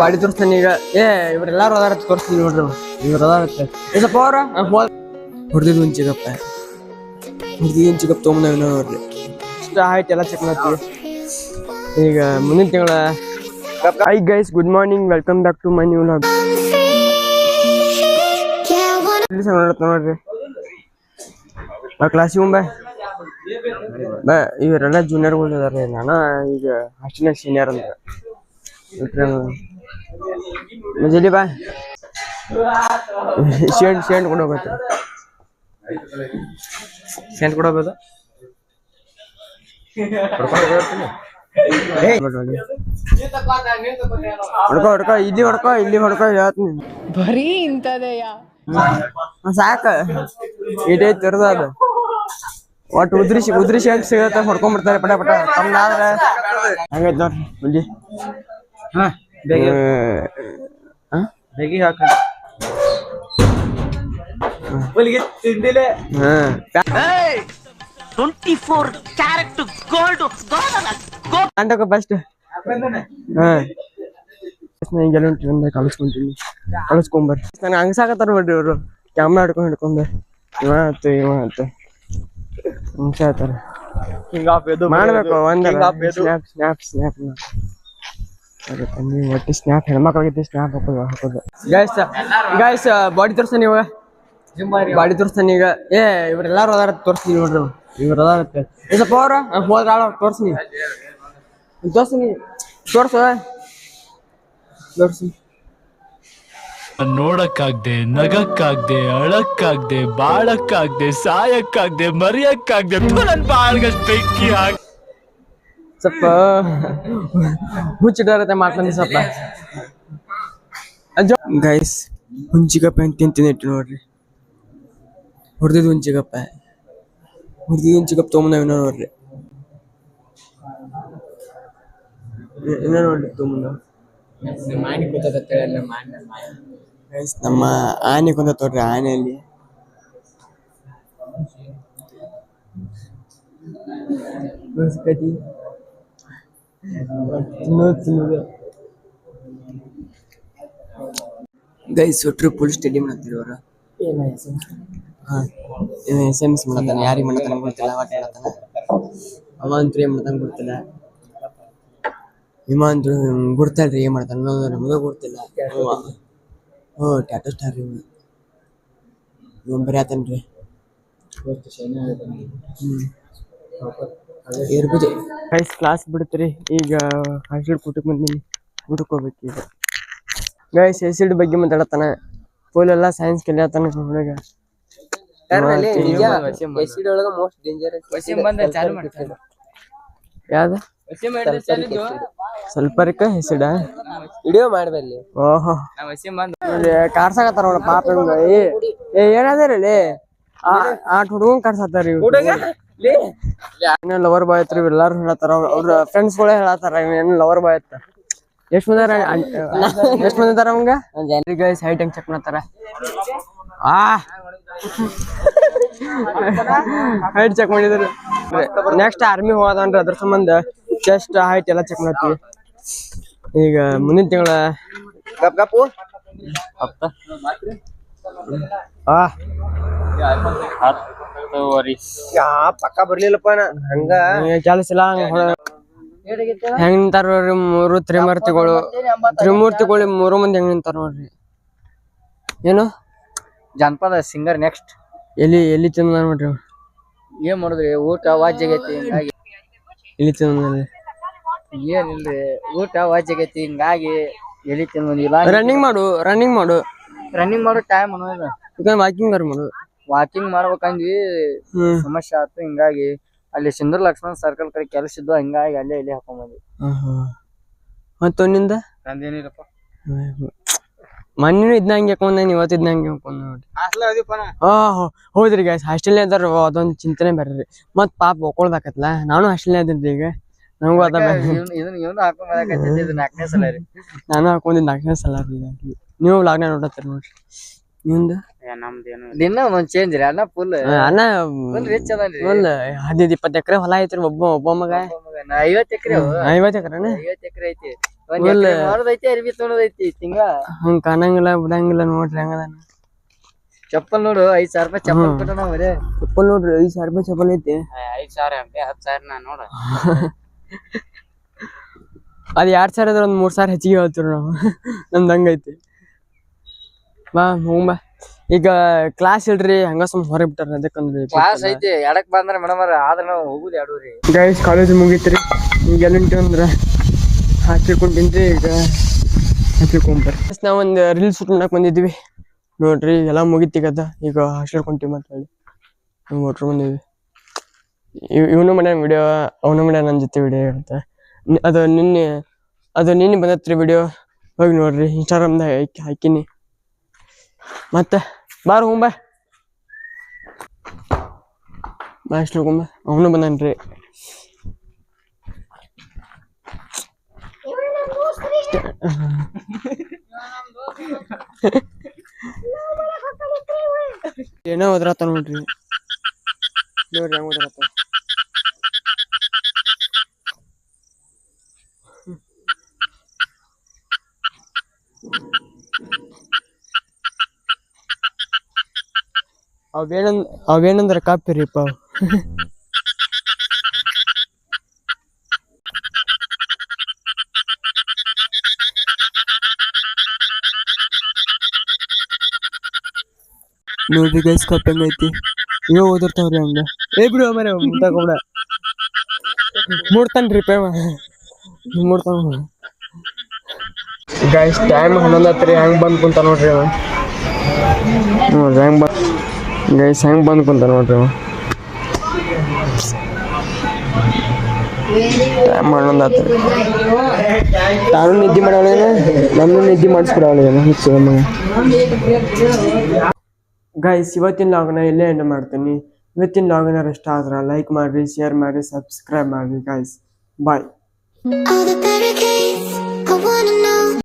Body ತೋರಿಸ್ತಾನೆ ಈಗ. ಏ, ಇವ್ರೆಲ್ಲಾರು ಅದಾರ ತೋರಿಸ್ತೀನಿ ನೋಡ್ರಿ ಇವ್ರ ಅದಾರ ಏಸಪ್ಪ ಅವ್ರ? ಹೊಡೆದಿದ್ದು ಒಂದು ಚಿಗಪ್ಪ. ಹೊಡೆದಿದ್ದು ಒಂದು ನೋಡ್ರಿ. ಇಷ್ಟ ಆಯ್ತು ಎಲ್ಲ ಚೆಕ್ ಮಾಡ್ತೀವಿ. ಈಗ ಮುಂದಿನ ತಿಂಗಳ. Hi guys good morning welcome back to my new vlog ನೋಡ್ರಿ? ಕ್ಲಾಸಿಗೆ ಬಾ. ಬಾ, ಇವರೆಲ್ಲ ಜೂನಿಯರ್ಗಳು ಇದಾರೆ. ನಾನು ಈಗ ಹಾಸ್ಟೆಲ್ನಾಗ ಸೀನಿಯರ್ ಅಂತ. ಜಲ್ದಿ ಬಾ. ಶೇಂಟ್ ಶೇಂಟ್ ಕೊಡು ಹೋಗುತ್ತೆ ಶೇಂಟ್ ಕೊಡೋದು ಹೊಡ್ಕೊ ಹೊಡ್ಕೊ ಇಲ್ಲಿ ಹೊಡ್ಕೊ ಇಲ್ಲಿ ಹೊಡ್ಕೊ ಹೇಳ್ತೀನಿ. ಬರೀ ಇಂಥದೆಯಾ? ಸಾಕ. ಇಟೈತಿ ತಿರ್ದ ಅದು. ಒಟ್ಟು ಉದ್ರಿಸಿ ಉದ್ರಿ ಶೇಂಟ್ ಸಿಗತ್ತೆ ಹೊಡ್ಕೊಂಡ್ಬಿಡ್ತಾರೆ ಪಟ ಪಟ. ತಮ್ದಾದ್ರೆ. ಹಂಗೈತ್ ನೋಡ್ರಿ ಮುಂಜಿ. ಹಾ ಹಾ. ಬೆಗಿ ಹಾಕ. ಟ್ವೆಂಟಿ ಫೋರ್ ಕ್ಯಾರೆಟ್ ಗೋಲ್ಡ್ ಅಂಟಕ ಫಸ್ಟ್ ಹಾ. ಹಿಂಗೆಲ್ಲ ಬಂದೆ ಕಳಿಸ್ಕೊಂತೀನಿ ಕಳಿಸ್ಕೊಂಬರ್ರಿ ನನಗೆ ಹಂಗ್ಸಾಕತ್ತಾರ ಬಿಡ್ರಿ ಇವರು. ಕ್ಯಾಮ್ರಾ ಹಿಡ್ಕೊಂಡು ಹಿಡ್ಕೊಂಬರ್. ಇವ ಆತು ಇವ ಆತು. ಹಂಗ್ಸಾತಾರ ಹಿಂಗ ಮಾಡ್ಬೇಕು ಒಂದ್ ಎದು. ಸ್ನ್ಯಾಪ್ ಸ್ನ್ಯಾಪ್ ಸ್ನ್ಯಾಪ್ ನೀವು ಒಟ್ಟು ಸ್ನ್ಯಾಪ್ ಹೆಣ್ಮಕ್ಳಿಗೆ ಸ್ನ್ಯಾಪ್ ಹಾಕೋದು ಹಾಕೋದು. ಗಾಯ್ಸ್ ಗಾಯ್ಸ್ ಬಾಡಿ ತೋರಿಸ್ತಾನೆ ಇವಾಗ ಬಾಡಿ ತೋರಿಸ್ತಾನೆ ಈಗ ಏ, ಇವ್ರೆಲ್ಲಾರು ಅದಾರ ತೋರಿಸ್ತೀನಿ ನೋಡ್ರಿ. ಇವ್ರು ಅದಾರ ಅವ್ರ ಹೋದ್ರ ತೋರಿಸ್ನಿ ತೋರಿಸ್ತೀನಿ ತೋರ್ಸ ತೋರ್ಸಿ ನೋಡಕ್ಕಾಗ್ದೆ, ನಗಕ್ಕಾಗ್ದೆ, ಅಳಕ್ಕಾಗ್ದೆ, ಬಾಳಕ್ಕಾಗ್ದೆ, ಸಾಯಕ್ಕಾಗ್ದೆ, ಮರಿಯಕ್ಕಾಗ್ದೆ ಬಾಳ್ಗಷ್ಟ್ ಬೆಂಕಿ ಹಾಕ್ ಸ್ವಲ್ಪ ಹುಚ್ಚಿಡರತ್ತೆ ಮಾತಾಡಿ ಸ್ವಲ್ಪ ಗೈಸ್ ಹುಂಚಿಗಪ್ಪ ಅಂತ ತಿಂತೀನಿ ಇಟ್ಟು ನೋಡ್ರಿ. ಹೊಡೆದಿದ್ದು ಹುಂಚಿಗಪ್ಪ. ಹೊಡೆದಿದ್ದು ಹುಂಚಿಗಪ್ಪ ತೊಗೊಂಬಂದ ಇನ್ನೂ ನೋಡ್ರಿ. ಇನ್ನೂ ನೋಡ್ರಿ ತೊಗೊಂಬಂದ ಗೈಸ್ ನಮ್ಮ ಆನೆ ಕೊಂದ ತೋಡ್ರಿ ಆನೆಯಲ್ಲಿ. ಕತಿ ತಿನ್ನೋದು ತಿನ್ನೋದು. ಗೈಸ್ ಸುಟ್ರು ಫುಲ್ ಸ್ಟೇಡಿಯಂ ಅಂತೀರಿ ಅವ್ರ ಹಾ ಎಸ್ ಎಂ ಎಸ್ ಮಾಡತಾನೆ? ಯಾರಿಗೆ ಮಾಡತಾನೆ ಗೊತ್ತಿಲ್ಲ ವಾಟ್ ಮಾಡತಾನ ಅವ ಅಂತೂ ಏನ್ ಮಾಡ್ತಾನೆ ಗೊತ್ತಿಲ್ಲ. ಇವ ಅಂತೂ ಗುರ್ತಲ್ರಿ ಏನ್ ಮಾಡ್ತಾನೆ ಅನ್ನೋದು ನಮಗೆ ಗೊತ್ತಿಲ್ಲ. ಅವ. ಹ್ಞೂ ಟ್ಯಾಟೋ ಸ್ಟಾರ್ ರೀ ಇವ ಬರೀ ಆತನ್ರಿ. ಹ್ಮ್. ಇರ್ಬೋದು. ಗೈಸ್ ಕ್ಲಾಸ್ ಬಿಡ್ತೀರಿ. ಈಗ ಹಾಸ್ಟೆಲ್ ಊಟಕ್ಕೆ ಬಂದೀನಿ ಊಟಕ್ಕೆ ಹೋಗ್ಬೇಕು ಈಗ. ಗೈಸ್ ಎಸಿಡ್ ಬಗ್ಗೆ ಮಾತಾಡತ್ತಾನ. ಫುಲ್ ಎಲ್ಲ ಸೈನ್ಸ್ ಕಲಿಯತ್ತಾನ ಹುಡುಗ. ಎಸಿಡ್ ಒಳಗ ಮೋಸ್ಟ್ ಯಾವ್ದು? ಹೆಸಿಡ ವಿಡಿಯೋ ಮಾಡ್ಬಲ್ಲಿ ಓಹೋ. ಕಾರ್ಸಾಕತ್ತಾರ ನೋಡ ಪಾಪ ಏ ಏ ಏನಾದಿರಲಿ ಆಟ ಹುಡುಗನ್ ಕಾರ್ಸತ್ತಾರ ಏನೋ ಲವರ್ ಬಾಯ್ ಐತ್ರಿ ಎಲ್ಲಾರು ಹೇಳತ್ತಾರ ಅವ್ರ ಫ್ರೆಂಡ್ಸ್ ಗಳೇ ಹೇಳತ್ತಾರ ಇವ ಏನು ಲವರ್ ಬಾಯ್ ಐತ. ಎಷ್ಟ್ ಮಂದಿ ಎಷ್ಟ್ ಮಂದಿ ಅದಾರ ಅವಂಗ ಗೈಸ್ ಹೈಟ್ ಹೆಂಗ್ ಚೆಕ್ ಮಾಡ್ತಾರ. ಆ. ಹೈಟ್ ಚೆಕ್ ಮಾಡಿದ್ರು. ನೆಕ್ಸ್ಟ್ ಆರ್ಮಿ ಹೋಗೋದನ್ರಿ ಅದ್ರ ಸಂಬಂಧ. ಚೆಸ್ಟ್ ಹೈಟ್ ಎಲ್ಲ ಚೆಕ್ ಮಾಡ್ತೀವಿ. ಈಗ ಮುಂದಿನ ತಿಂಗಳ. ಗಪ್ ಗಪ್ಪು. ಆ. ಯಾ ಪಕ್ಕ ಬರ್ಲಿಲ್ಲಪ್ಪ ನಾ ಹಂಗ. ಕೆಲಸ ಇಲ್ಲ ಹಂಗ ನಿಂತಾರ ನೋಡ್ರಿ ಮೂರು ತ್ರಿಮೂರ್ತಿಗಳು. ತ್ರಿಮೂರ್ತಿಗಳು ಮೂರು ಮಂದಿ ಹೆಂಗ್ ನಿಂತಾರ ನೋಡ್ರಿ. ಏನು? ಜನಪದ ಸಿಂಗರ್ ನೆಕ್ಸ್ಟ್ ಎಲ್ಲಿ ಎಲ್ಲಿ ತಿಂದ ನೋಡ್ರಿ. ಏನ್ ಮಾಡಿದ್ರಿ ಊಟ ವಾಜ್ಯಗೈತಿ ಹಿಂಗಾಗಿ. ಎಲ್ಲಿ ತಿಂದ ಏನಿಲ್ರಿ ಊಟ ವಾಜ್ಯಗೈತಿ ಹಿಂಗಾಗಿ ಎಲ್ಲಿ ತಿಂದ ರನ್ನಿಂಗ್ ಮಾಡು ರನ್ನಿಂಗ್ ಮಾಡು. ರನ್ನಿಂಗ್ ಮಾಡೋ ಟೈಮ್ ಅನ್ನೋದು ವಾಕಿಂಗ್ ಮಾಡು. ವಾಕಿಂಗ್ ಮಾಡ್ಬೇಕಂದ್ವಿ. ಸಮಸ್ಯೆ ಆಯ್ತು ಹಿಂಗಾಗಿ ಅಲ್ಲಿ ಸಿಂಧೂರ್ ಲಕ್ಷ್ಮಣ್ ಸರ್ಕಲ್ ಕಡೆ ಕೆಲಸ ಇದ್ದು ಹಿಂಗಾಗಿ ಅಲ್ಲೇ ಇಲ್ಲಿ ಹಾಕೊಂಬಂದ್ವಿ. ಮತ್ತೊಂದಿಂದ ನಿಂದ? ನಂದೇನಿಲ್ಲಪ್ಪ. ಮೊನ್ನೆ ಇದ್ನಂಗೆ ಹಾಕೊಂಡ ಇವತ್ತು ಇದ್ನಂಗೆ ಹಾಕೊಂಡ್ ನೋಡಿ ಹಾಸ್ಟೆಲ್ ಅದೀಪ ಹೋ- ಹೌದ್ರಿ ಗೈಸ್ ಹಾಸ್ಟೆಲ್ ಅದಾರ ಅದೊಂದ್ ಚಿಂತನೆ ಬೇರೆ ರೀ ಮತ್ ಪಾಪ ಒಕ್ಕೊಳ್ಬೇಕತ್ಲ ನಾನು ಹಾಸ್ಟೆಲ್ ಅದೇನ್ರಿ ಈಗ. ನನಗೂ ಅದ ನಾನು ಹಾಕೊಂಡಿದ್ದು ನಾಲ್ಕನೇ ಸಲ ರೀ. ನೀವು ಲಾಗ್ನ ನೋಡತ್ತೀರಿ ನೋಡ್ರಿ. ನಿಮ್ದು ದಿನ ಒಂದೊಂದ್ ಚೇಂಜ್ ರೀ ಅಣ್ಣ ಫುಲ್ ಅಣ್ಣ ಫುಲ್ ರಿಚ್ ಅದನ್ರಿ ಒಂದ್ ಹದಿನೈದು ಇಪ್ಪತ್ತು ಎಕರೆ ಹೊಲ ಐತ್ರಿ ಒಬ್ಬ ಒಬ್ಬ ಮಗ. ಐವತ್ ಎಕರೆ ಐವತ್ತು ಎಕರೆನ ಐವತ್ ಎಕರೆ ಐತಿ. ಎಕ್ರೆ ಮಾರೋದೈತಿ ಅರ್ಬಿ ತೊಗೊಳೋದೈತಿ ತಿಂಗ ಹಂಗ್ ಕಾಣಂಗಿಲ್ಲ ಬಿಡಂಗಿಲ್ಲ ನೋಡ್ರಿ ಹಂಗದಾನ ಚಪ್ಪಲ್ ನೋಡು ಐದ್ ಸಾವಿರ ರೂಪಾಯಿ ಚಪ್ಪಲ್. ಕೊಟ್ಟಣ ಬರೇ ಚಪ್ಪಲ್ ನೋಡ್ರಿ ಐದ್ ಸಾವಿರ ರೂಪಾಯಿ ಚಪ್ಪಲ್ ಐತಿ. ಐದ್ ಸಾವಿರ ಹತ್ತು ಸಾವಿರ ನಾ ನೋಡ. ಅದ್ ಎರಡ್ ಸಾವಿರ ಇದ್ರ ಒಂದ್ ಮೂರ್ ಸಾವಿರ ಹೆಚ್ಚಿಗೆ ಹೇಳ್ತೀವಿ ನಾವು. ನಮ್ದು ಹಂಗೈತಿ. ಬಾ ಹೋಗ್ ಬಾ. ಈಗ ಕ್ಲಾಸ್ ಇಲ್ರಿ ಹಂಗ ಸುಮ್ ಹೊರಗೆ ಬಿಟ್ಟಾರ ಅದಕ್ಕಂದ್ರಿ ಕ್ಲಾಸ್ ಐತಿ ಎಡಕ್ ಬಂದ್ರೆ ಮೇಡಮ್ ಆದ್ರ ನಾವು ಹೋಗುದು ಎರಡೂರಿ ಗೈಸ್ ಕಾಲೇಜ್ ಮುಗೀತ್ರಿ. ಈಗ ಎಲ್ಲಿಂಟಿ ಅಂದ್ರ ಹಾಕಿಕೊಂಡಿನ್ರಿ ಈಗ ಹಾಕಿಕೊಂಡ್ರಿ ನಾವು ಒಂದು ರೀಲ್ಸ್ ಶೂಟ್ ಮಾಡಕ್ ಬಂದಿದ್ವಿ. ನೋಡ್ರಿ ಎಲ್ಲ ಮುಗಿತಿಗದ ಈಗ ಹಾಸ್ಟೆಲ್ ಕೊಂಟಿವಿ ಮತ್ತೆ ಹೇಳಿ. ನೋಡ್ರಿ ಬಂದಿದ್ವಿ. ಇವನು ಮಾಡ್ಯಾನ ವಿಡಿಯೋ ಅವನು ಮಾಡ್ಯಾನ ನನ್ನ ಜೊತೆ ವಿಡಿಯೋ ಅಂತ. ಅದು ನಿನ್ನೆ ಅದು ನಿನ್ನೆ ಬಂದತ್ರಿ ವಿಡಿಯೋ ಹೋಗಿ ನೋಡ್ರಿ ಇನ್ಸ್ಟಾಗ್ರಾಮ್ದಾಗ ಹಾಕಿ ಹಾಕಿನಿ. ಮತ್ತೆ? ಬಾರ ಹೋಗ್ಬಾ ಬಾ ಅಷ್ಟು ಹೋಗ್ಬಾ ಅವನು ಬಂದನ್ರಿ. ಏನೋ ಹೋದ್ರತ್ತ ನೋಡ್ರಿ. ನೋಡ್ರಿ ಹೆಂಗ್ ಹೋದ್ರತ್ತ ಅವೇನಂದ್ ಅವೇನಂದ್ರ ಕಾಪಿರಿಪ್ಪ. ನೋಡ್ರಿ ಗೈಸ್ ಕಪ್ ಹೆಂಗೈತಿ ಇವ ಓದಿರ್ತಾವ್ರಿ ಹಂಗ ಏ ಬಿಡು ಮರ ಮುಟ್ಟಾಕೊಬಿಡ ಮೂಡ್ತಾನ್ರಿ ಪೇಮ. ಮೂಡ್ತಾನ ಗೈಸ್ ಟೈಮ್ ಹನ್ನೊಂದು ಹತ್ರಿ ಹೆಂಗ್ ಬಂದ್ ಕುಂತ ನೋಡ್ರಿ ಅವ? ನೋಡ್ರಿ ಹೆಂಗ್ ಬಂದ್ ಗೈಸ್ ಹೆಂಗ್ ಬಂದ್ ಕುಂತ ನೋಡ್ರಿ ಟೈಮ್ ಹನ್ನೊಂದು ಹತ್ರಿ ತಾನು ನಿದ್ದೆ ಮಾಡವಳೇನ ನನ್ನ ನಿದ್ದೆ ಮಾಡಿಸ್ಬಿಡವಳೇನ ಹೆಚ್ಚು ನಮಗೆ ಗೈಸ್ ಇವತ್ತಿನ ಲಾಗ್ನ ಇಲ್ಲೇ ಎಂಡ್ ಮಾಡ್ತೀನಿ ಇವತ್ತಿನ ಲಾಗ್ನ ಇಷ್ಟ ಆದ್ರೆ ಲೈಕ್ ಮಾಡಿರಿ ಶೇರ್ ಮಾಡಿರಿ ಸಬ್ಸ್ಕ್ರೈಬ್ ಮಾಡಿರಿ ಗೈಸ್ ಬಾಯ್